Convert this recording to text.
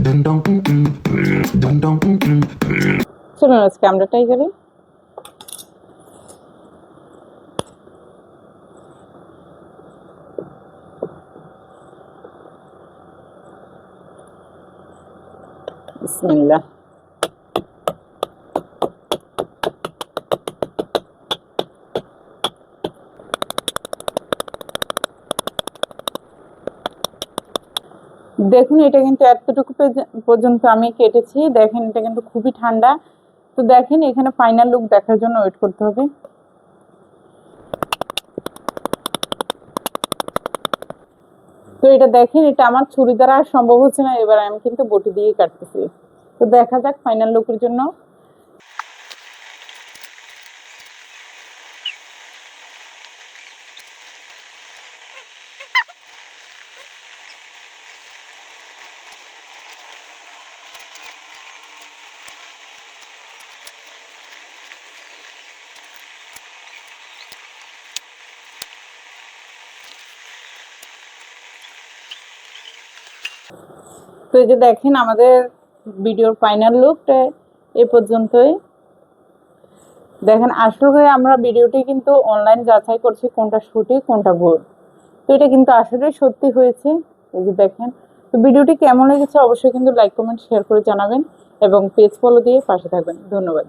Ding dong, mm mm. Ding dong, mm mm. চলুন আজকে আমরা ট্রাই করি বিসমিল্লাহ দেখুন, এটা কিন্তু এতটুকু পর্যন্ত আমি কেটেছি। দেখেন, এটা কিন্তু খুবই ঠান্ডা। তো দেখেন, এখানে ফাইনাল লুক দেখার জন্য ওয়েট করতে হবে। তো এটা দেখেন, এটা আমার ছুরি দ্বারা আর সম্ভব হচ্ছে না। এবার আমি কিন্তু বটি দিয়ে কাটতেছি। তো দেখা যাক ফাইনাল লুকের জন্য। তো এই যে দেখেন আমাদের ভিডিওর ফাইনাল লুকটা এ পর্যন্তই। দেখেন, আসলে আমরা ভিডিওটি কিন্তু অনলাইন যাচাই করছি কোনটা সঠিক, কোনটা ভুল। তো এটা কিন্তু আসলে সত্যি হয়েছে। এই যে দেখেন, তো ভিডিওটি কেমন লেগেছে অবশ্যই কিন্তু লাইক কমেন্ট শেয়ার করে জানাবেন এবং পেজ ফলো দিয়ে পাশে থাকবেন। ধন্যবাদ।